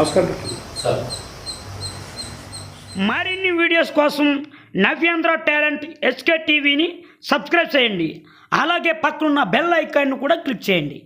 నమస్కారం. సార్. మరిన్ని వీడియోస్ కోసం నవ్యాంధ్ర టాలెంట్ ఎస్కే టీవీని సబ్స్క్రైబ్ చేయండి. అలాగే పక్కనున్న బెల్ ఐకాన్ను కూడా క్లిక్ చేయండి.